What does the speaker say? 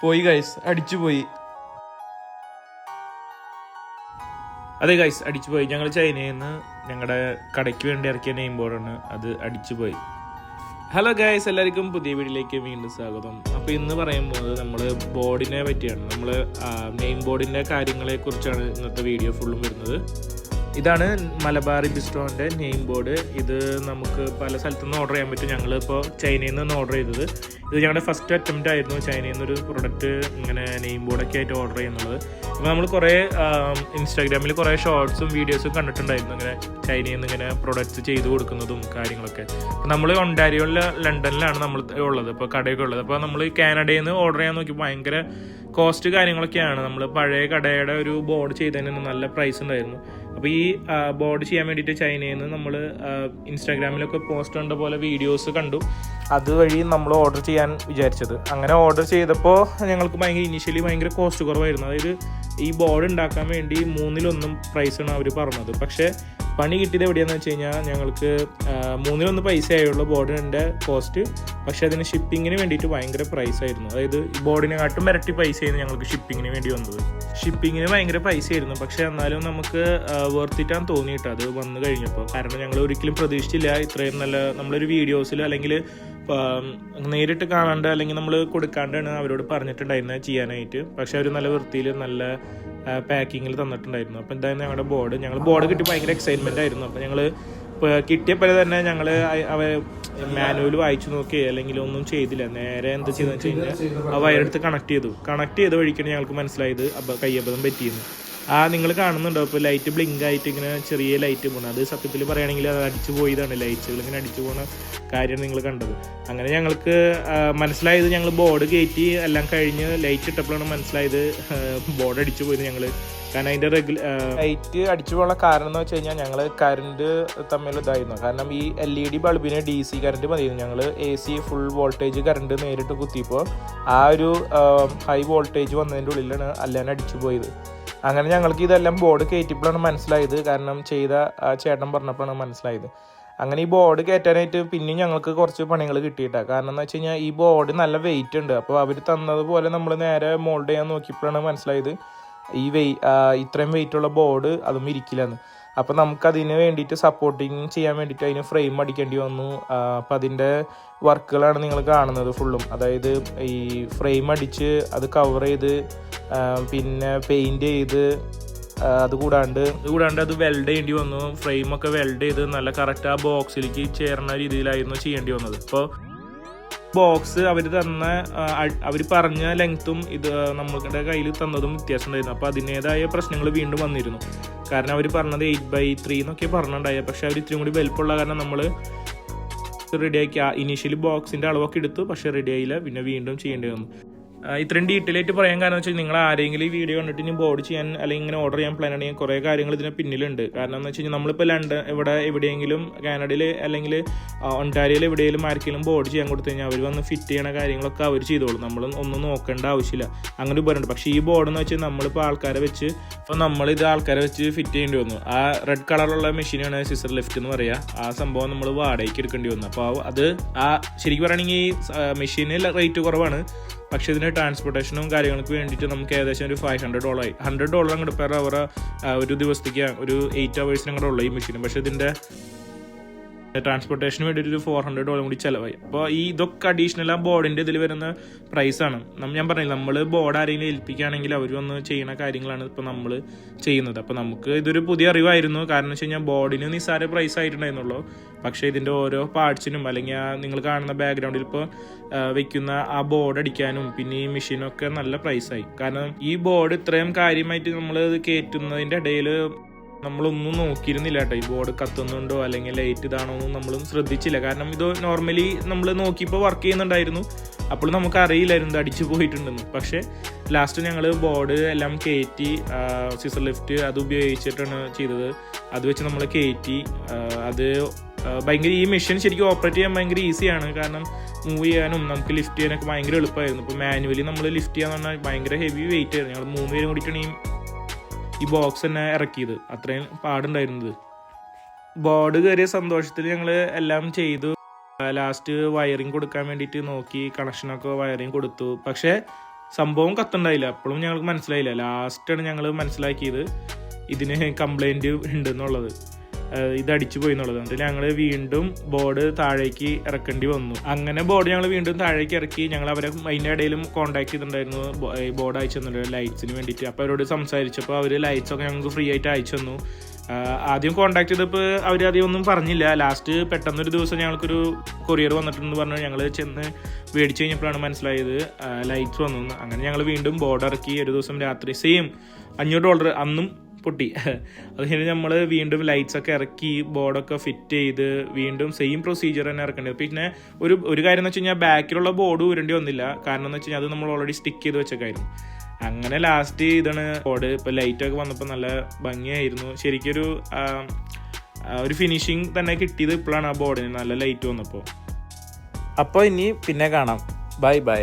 പോയി ഗൈസ് അടിച്ചു പോയി. അതെ ഗൈസ് അടിച്ചു പോയി. ഞങ്ങൾ ചൈനയിൽ നിന്ന് ഞങ്ങളുടെ കടയ്ക്ക് വേണ്ടി ഇറക്കിയ നെയിം ബോർഡാണ് അത് അടിച്ചു പോയി. ഹലോ ഗൈസ് എല്ലാവർക്കും പുതിയ വീട്ടിലേക്ക് വീണ്ടും സ്വാഗതം. അപ്പോൾ ഇന്ന് പറയാൻ പോകുന്നത് നമ്മൾ ബോർഡിനെ പറ്റിയാണ്. നമ്മൾ നെയിം ബോർഡിന്റെ കാര്യങ്ങളെ കുറിച്ചാണ് ഇന്നത്തെ വീഡിയോ ഫുള്ളും വരുന്നത്. ഇതാണ് മലബാറി ബിസ്ട്രോന്റെ നെയിം ബോർഡ്. ഇത് നമുക്ക് പല സ്ഥലത്തു നിന്ന് ഓർഡർ ചെയ്യാൻ പറ്റും. ഞങ്ങളിപ്പോൾ ചൈനയിൽ നിന്ന് ഓർഡർ ചെയ്തത്. ഇത് ഞങ്ങളുടെ ഫസ്റ്റ് അറ്റംപ്റ്റ് ആയിരുന്നു ചൈനയിൽ നിന്നൊരു പ്രൊഡക്റ്റ് ഇങ്ങനെ നെയിം ബോർഡൊക്കെ ആയിട്ട് ഓർഡർ ചെയ്യുന്നത്. അപ്പോൾ നമ്മൾ കുറേ ഇൻസ്റ്റാഗ്രാമിൽ കുറേ ഷോർട്സും വീഡിയോസും കണ്ടിട്ടുണ്ടായിരുന്നു. ഇങ്ങനെ ചൈനയിൽ നിന്ന് ഇങ്ങനെ പ്രൊഡക്റ്റ്സ് ചെയ്ത് കൊടുക്കുന്നതും കാര്യങ്ങളൊക്കെ. അപ്പോൾ നമ്മൾ ഒണ്ടാരിയോയിലെ ലണ്ടനിലാണ് നമ്മൾ ഉള്ളത്. ഇപ്പോൾ കടയൊക്കെ ഉള്ളത്. അപ്പോൾ നമ്മൾ കാനഡയിൽ നിന്ന് ഓർഡർ ചെയ്യാൻ നോക്കി. ഭയങ്കര കോസ്റ്റ് കാര്യങ്ങളൊക്കെയാണ്. നമ്മൾ പഴയ കടയുടെ ഒരു ബോർഡ് ചെയ്തതിന് നല്ല പ്രൈസ് ഉണ്ടായിരുന്നു. അപ്പോൾ ഈ ബോർഡ് ചെയ്യാൻ വേണ്ടിയിട്ട് ചൈനയിൽ നിന്ന് നമ്മൾ ഇൻസ്റ്റാഗ്രാമിലൊക്കെ പോസ്റ്റ് കണ്ട പോലെ വീഡിയോസ് കണ്ടു. അതുവഴി നമ്മൾ ഓർഡർ ചെയ്യാൻ വിചാരിച്ചത്. അങ്ങനെ ഓർഡർ ചെയ്തപ്പോൾ ഞങ്ങൾക്ക് ഭയങ്കര ഇനീഷ്യലി ഭയങ്കര കോസ്റ്റ് കുറവായിരുന്നു. അതായത് ഈ ബോർഡ് ഉണ്ടാക്കാൻ വേണ്ടി മൂന്നിലൊന്നും പ്രൈസാണ് അവർ പറഞ്ഞത്. പക്ഷേ പണി കിട്ടിയത് എവിടെയാണെന്ന് വെച്ച് കഴിഞ്ഞാൽ ഞങ്ങൾക്ക് മൂന്നിലൊന്ന് പൈസ ആയുള്ള ബോർഡിന്റെ കോസ്റ്റ് പക്ഷേ അതിന് ഷിപ്പിങ്ങിന് വേണ്ടിയിട്ട് ഭയങ്കര പ്രൈസ് ആയിരുന്നു. അതായത് ഈ ബോർഡിനെക്കാട്ടും ഇരട്ടി പൈസയായിരുന്നു ഞങ്ങൾക്ക് ഷിപ്പിങ്ങിന് വേണ്ടി വന്നത്. ഷിപ്പിങ്ങിന് ഭയങ്കര പൈസ ആയിരുന്നു. പക്ഷേ എന്നാലും നമുക്ക് വേർത്തിട്ടാൻ തോന്നിയിട്ട് അത് വന്നു കഴിഞ്ഞപ്പോൾ കാരണം ഞങ്ങൾ ഒരിക്കലും പ്രതീക്ഷിച്ചില്ല ഇത്രയും നല്ല നമ്മളൊരു വീഡിയോസിൽ അല്ലെങ്കിൽ നേരിട്ട് കാണാണ്ട് അല്ലെങ്കിൽ നമ്മൾ കൊടുക്കാണ്ടാണ് അവരോട് പറഞ്ഞിട്ടുണ്ടായിരുന്നത് ചെയ്യാനായിട്ട്. പക്ഷെ അവർ നല്ല വൃത്തിയിൽ നല്ല പാക്കിങ്ങിൽ തന്നിട്ടുണ്ടായിരുന്നു. അപ്പോൾ എന്തായാലും ഞങ്ങളുടെ ബോർഡ് ഞങ്ങൾ ബോർഡ് കിട്ടി ഭയങ്കര എക്സൈറ്റ്മെന്റ് ആയിരുന്നു. അപ്പോൾ ഞങ്ങൾ കിട്ടിയപ്പോൾ തന്നെ ഞങ്ങൾ അവ മാനുവൽ വായിച്ചു നോക്കി അല്ലെങ്കിൽ ഒന്നും ചെയ്തില്ല. നേരെ എന്താ ചെയ്തെന്ന് വെച്ച് കഴിഞ്ഞാൽ ആ വയറെടുത്ത് കണക്ട് ചെയ്തു. കണക്ട് ചെയ്ത വഴിക്കാണ് ഞങ്ങൾക്ക് മനസ്സിലായത്. അബ കയ്യബദ്ധം പറ്റിയെന്ന്. ആ നിങ്ങൾ കാണുന്നുണ്ടോ? ഇപ്പോൾ ലൈറ്റ് ബ്ലിങ്ക് ആയിട്ട് ഇങ്ങനെ ചെറിയ ലൈറ്റ് പോകണം അത് സത്യത്തിൽ പറയുകയാണെങ്കിൽ അത് അടിച്ചു പോയതാണ്. ലൈറ്റ്സുകൾ ഇങ്ങനെ അടിച്ചു പോകുന്ന കാര്യം നിങ്ങൾ കണ്ടത്. അങ്ങനെ ഞങ്ങൾക്ക് മനസ്സിലായത് ഞങ്ങൾ ബോർഡ് കയറ്റി എല്ലാം കഴിഞ്ഞ് ലൈറ്റ് ഇട്ടപ്പോഴാണ് മനസ്സിലായത് ബോർഡ് അടിച്ചു പോയത് ഞങ്ങൾ കാരണം അതിന്റെ റെഗുല ലൈറ്റ് അടിച്ചു പോകാനുള്ള കാരണം എന്ന് വെച്ച് കഴിഞ്ഞാൽ ഞങ്ങൾ കറണ്ട് തമ്മിൽ ഇതായിരുന്നു. കാരണം ഈ എൽ ഇ ഡി ബൾബിന് ഡി സി കറണ്ട് മതിയായിരുന്നു. ഞങ്ങൾ A C full voltage current നേരിട്ട് കുത്തിയപ്പോൾ ആ ഒരു ഹൈ വോൾട്ടേജ് വന്നതിന്റെ ഉള്ളിലാണ് അല്ലാതെ അടിച്ചു പോയത്. അങ്ങനെ ഞങ്ങൾക്ക് ഇതെല്ലാം ബോർഡ് കയറ്റിയപ്പോഴാണ് മനസ്സിലായത്. കാരണം ചെയ്ത ആ ചേട്ടൻ പറഞ്ഞപ്പോഴാണ് മനസ്സിലായത്. അങ്ങനെ ഈ ബോർഡ് കയറ്റാനായിട്ട് പിന്നെയും ഞങ്ങൾക്ക് കുറച്ച് പണികൾ കിട്ടിയിട്ടാണ് കാരണം എന്ന് വെച്ച് കഴിഞ്ഞാൽ ഈ ബോർഡ് നല്ല വെയിറ്റ് ഉണ്ട്. അപ്പോൾ അവർ തന്നതുപോലെ നമ്മൾ നേരെ മോൾഡ് ചെയ്യാൻ നോക്കിയപ്പോഴാണ് മനസ്സിലായത്. ഈ വെയ് ഇത്രയും വെയിറ്റുള്ള ബോർഡ് അതും ഇരിക്കില്ലെന്ന്. അപ്പോൾ നമുക്ക് അതിന് വേണ്ടിയിട്ട് സപ്പോർട്ടിങ് ചെയ്യാൻ വേണ്ടിയിട്ട് അതിന് ഫ്രെയിം അടിക്കേണ്ടി വന്നു. അപ്പം അതിന്റെ വർക്കുകളാണ് നിങ്ങൾ കാണുന്നത് ഫുള്ളും അതായത് ഈ ഫ്രെയിം അടിച്ച് അത് കവർ ചെയ്ത് പിന്നെ പെയിന്റ് ചെയ്ത് അത് കൂടാണ്ട് കൂടാണ്ട് അത് വെൽഡ് ചെയ്യേണ്ടി വന്നു. ഫ്രെയിമൊക്കെ വെൽഡ് ചെയ്ത് നല്ല കറക്റ്റ് ആ ബോക്സിലേക്ക് ചേർന്ന രീതിയിലായിരുന്നു ചെയ്യേണ്ടി വന്നത്. അപ്പോൾ ബോക്സ് അവർ തന്ന അവർ പറഞ്ഞ ലെങ്ത്തും ഇത് നമ്മളുടെ കയ്യിൽ തന്നതും വ്യത്യാസം ഉണ്ടായിരുന്നു. അപ്പോൾ അതിന്റെതായ പ്രശ്നങ്ങൾ വീണ്ടും വന്നിരുന്നു. കാരണം അവർ പറഞ്ഞത് എയ്റ്റ് ബൈ ത്രീ എന്നൊക്കെ പറഞ്ഞിട്ടുണ്ടായ. പക്ഷേ അവർ ഇത്രയും കൂടി വലിപ്പമുള്ള കാരണം നമ്മൾ റെഡിയാക്കി ഇനീഷ്യലി ബോക്സിന്റെ അളവൊക്കെ എടുത്തു. പക്ഷേ റെഡിയായില്ല പിന്നെ വീണ്ടും ചെയ്യേണ്ടി വന്നു. ഇത്രയും ഡീറ്റെയിൽ ആയിട്ട് പറയാൻ കാരണം വെച്ചാൽ നിങ്ങൾ ആരെങ്കിലും ഈ വീഡിയോ കണ്ടിട്ട് ഇനി ബോർഡ് ചെയ്യാൻ അല്ലെങ്കിൽ ഇങ്ങനെ ഓർഡർ ചെയ്യാൻ പ്ലാൻ ആണെങ്കിൽ കുറേ കാര്യങ്ങൾ ഇതിന് പിന്നിലുണ്ട്. കാരണം എന്ന് വെച്ച് കഴിഞ്ഞാൽ നമ്മളിപ്പോൾ ലണ്ടൻ ഇവിടെ എവിടെയെങ്കിലും കാനഡയിൽ അല്ലെങ്കിൽ ഒണ്ടാരിയയിൽ എവിടെയെങ്കിലും ആർക്കെങ്കിലും ബോർഡ് ചെയ്യാൻ കൊടുത്തു കഴിഞ്ഞാൽ അവർ വന്ന് ഫിറ്റ് ചെയ്യണ കാര്യങ്ങളൊക്കെ അവർ ചെയ്തോളും. നമ്മൾ ഒന്നും നോക്കേണ്ട ആവശ്യമില്ല. അങ്ങനെ ഉപകരണം പക്ഷേ ഈ ബോർഡ് എന്ന് വെച്ചാൽ നമ്മളിപ്പോൾ ആൾക്കാരെ വെച്ച് ഇപ്പോൾ നമ്മളിത് ആൾക്കാരെ വെച്ച് ഫിറ്റ് ചെയ്യേണ്ടി വന്നു. ആ റെഡ് കളറുള്ള മെഷീനാണ് സിസർ ലിഫ്റ്റ് എന്ന് പറയുക ആ സംഭവം നമ്മൾ വാടകയ്ക്ക് എടുക്കേണ്ടി വന്നു. അപ്പോൾ അത് ആ ശരിക്കും പറയുകയാണെങ്കിൽ ഈ മെഷീന് റേറ്റ് കുറവാണ്. പക്ഷേ ഇതിന് ട്രാൻസ്പോർട്ടേഷനും കാര്യങ്ങൾക്ക് വേണ്ടിയിട്ട് നമുക്ക് ഏകദേശം ഒരു ഫൈവ് ഹൺഡ്രഡ് ഡോളർ ആയി. ഹൺഡ്രഡ് ഡോളർ അങ്ങോട്ട് പെർ അവർ ഒരു ദിവസത്തേക്ക് ഒരു എയ്റ്റ് അവേഴ്സിന് കൂടെ ഉള്ള ഈ മെഷീൻ പക്ഷേ ഇതിന്റെ ട്രാൻസ്പോർട്ടേഷന് വേണ്ടി ഒരു ഫോർ ഹൺഡ്രഡ് ഡോളർ കൂടി ചിലവായി. അപ്പോൾ ഈ ഇതൊക്കെ അഡീഷണൽ ആ ബോർഡിന്റെ ഇതിൽ വരുന്ന പ്രൈസാണ് ഞാൻ പറഞ്ഞില്ല നമ്മൾ ബോർഡ് ആരെങ്കിലും ഏൽപ്പിക്കുകയാണെങ്കിൽ അവർ വന്ന് ചെയ്യുന്ന കാര്യങ്ങളാണ് ഇപ്പോൾ നമ്മൾ ചെയ്യുന്നത്. അപ്പോൾ നമുക്ക് ഇതൊരു പുതിയ അറിവായിരുന്നു. കാരണം വെച്ച് കഴിഞ്ഞാൽ ബോർഡിന് നിസ്സാര പ്രൈസ് ആയിട്ടുണ്ടായിരുന്നുള്ളൂ. പക്ഷേ ഇതിന്റെ ഓരോ പാർട്സിനും അല്ലെങ്കിൽ നിങ്ങൾ കാണുന്ന ബാക്ക്ഗ്രൗണ്ടിൽ ഇപ്പോൾ വെക്കുന്ന ആ ബോർഡ് അടിക്കാനും പിന്നെ ഈ മെഷീനൊക്കെ നല്ല പ്രൈസായി കാരണം ഈ ബോർഡ് ഇത്രയും കാര്യമായിട്ട് നമ്മൾ കയറ്റുന്നതിന്റെ ഇടയിൽ നമ്മളൊന്നും നോക്കിയിരുന്നില്ല കേട്ടോ. ഈ ബോർഡ് കത്തുന്നുണ്ടോ അല്ലെങ്കിൽ ലൈറ്റ് ഇതാണോ എന്നും നമ്മളും ശ്രദ്ധിച്ചില്ല. കാരണം ഇത് നോർമലി നമ്മൾ നോക്കിയപ്പോൾ വർക്ക് ചെയ്യുന്നുണ്ടായിരുന്നു. അപ്പോൾ നമുക്ക് അറിയില്ലായിരുന്നു ഇത് അടിച്ചു പോയിട്ടുണ്ടെന്ന്. പക്ഷേ ലാസ്റ്റ് ഞങ്ങൾ ബോർഡ് എല്ലാം കയറ്റി സിസർ ലിഫ്റ്റ് അത് ഉപയോഗിച്ചിട്ടാണ് ചെയ്തത്. അത് വെച്ച് നമ്മൾ കയറ്റി അത് ഭയങ്കര ഈ മെഷീൻ ശരിക്കും ഓപ്പറേറ്റ് ചെയ്യാൻ ഭയങ്കര ഈസിയാണ് കാരണം മൂവ് ചെയ്യാനും നമുക്ക് ലിഫ്റ്റ് ചെയ്യാനൊക്കെ ഭയങ്കര എളുപ്പമായിരുന്നു. ഇപ്പോൾ മാനുവലി നമ്മൾ ലിഫ്റ്റ് ചെയ്യാന്ന് പറഞ്ഞാൽ ഭയങ്കര ഹെവി വെയിറ്റ് ആയിരുന്നു. ഞങ്ങൾ മൂന്ന് പേരും കൂടിയിട്ടാണ് ഈ ഈ ബോക്സ് തന്നെ ഇറക്കിയത്. അത്രയും പാടുണ്ടായിരുന്നത്. ബോർഡ് കയറിയ സന്തോഷത്തിൽ ഞങ്ങൾ എല്ലാം ചെയ്തു. ലാസ്റ്റ് വയറിങ് കൊടുക്കാൻ വേണ്ടിയിട്ട് നോക്കി കണക്ഷനൊക്കെ വയറിങ് കൊടുത്തു. പക്ഷേ സംഭവം കത്തുണ്ടായില്ല. അപ്പോഴും ഞങ്ങൾക്ക് മനസ്സിലായില്ല. ലാസ്റ്റാണ് ഞങ്ങൾ മനസ്സിലാക്കിയത്. ഇതിന് കംപ്ലൈന്റ് ഉണ്ട് എന്നുള്ളത്. ഏഹ് ഇത് അടിച്ചു പോയി എന്നുള്ളത്. എന്നിട്ട് ഞങ്ങൾ വീണ്ടും ബോർഡ് താഴേക്ക് ഇറക്കേണ്ടി വന്നു. അങ്ങനെ ബോർഡ് ഞങ്ങൾ വീണ്ടും താഴേക്ക് ഇറക്കി ഞങ്ങൾ അവരെ അതിന്റെ ഇടയിലും കോൺടാക്ട് ചെയ്തിട്ടുണ്ടായിരുന്നു. ബോർഡ് അയച്ചു തന്നിട്ടുണ്ട് ലൈറ്റ്സിന് വേണ്ടിയിട്ട്. അപ്പോൾ അവരോട് സംസാരിച്ചപ്പോൾ അവർ ലൈറ്റ്സ് ഒക്കെ ഞങ്ങൾക്ക് ഫ്രീ ആയിട്ട് അയച്ചു തന്നു. ആദ്യം കോൺടാക്ട് ചെയ്തപ്പോൾ അവർ ആദ്യം ഒന്നും പറഞ്ഞില്ല. ലാസ്റ്റ് പെട്ടെന്നൊരു ദിവസം ഞങ്ങൾക്കൊരു കൊറിയർ വന്നിട്ടുണ്ടെന്ന് പറഞ്ഞു. ഞങ്ങൾ ചെന്ന് മേടിച്ചു കഴിഞ്ഞപ്പോഴാണ് മനസ്സിലായത് ലൈറ്റ്സ് വന്നു അങ്ങനെ ഞങ്ങൾ വീണ്ടും ബോർഡ് ഇറക്കി ഒരു ദിവസം രാത്രി സെയിം അഞ്ഞൂറ് ഡോളർ അന്നും പൊട്ടി. അത് കഴിഞ്ഞ് നമ്മൾ വീണ്ടും ലൈറ്റ്സ് ഒക്കെ ഇറക്കി ബോർഡൊക്കെ ഫിറ്റ് ചെയ്ത് വീണ്ടും സെയിം പ്രൊസീജിയർ തന്നെ ഇറക്കേണ്ടത് പിന്നെ ഒരു ഒരു കാര്യം എന്ന് വെച്ച് കഴിഞ്ഞാൽ ബാക്കിലുള്ള ബോർഡ് ഉരുണ്ടി വന്നില്ല. കാരണം എന്ന് വെച്ച് കഴിഞ്ഞാൽ അത് നമ്മൾ ഓൾറെഡി സ്റ്റിക്ക് ചെയ്ത് വെച്ചേക്കായിരുന്നു. അങ്ങനെ ലാസ്റ്റ് ഇതാണ് ബോർഡ് ഇപ്പോൾ ലൈറ്റൊക്കെ വന്നപ്പോൾ നല്ല ഭംഗിയായിരുന്നു. ശരിക്കൊരു ഒരു ഫിനിഷിങ് തന്നെ കിട്ടിയത് ഇപ്പോഴാണ് ആ ബോർഡിന് നല്ല ലൈറ്റ് വന്നപ്പോൾ അപ്പോൾ ഇനി പിന്നെ കാണാം. Bye bye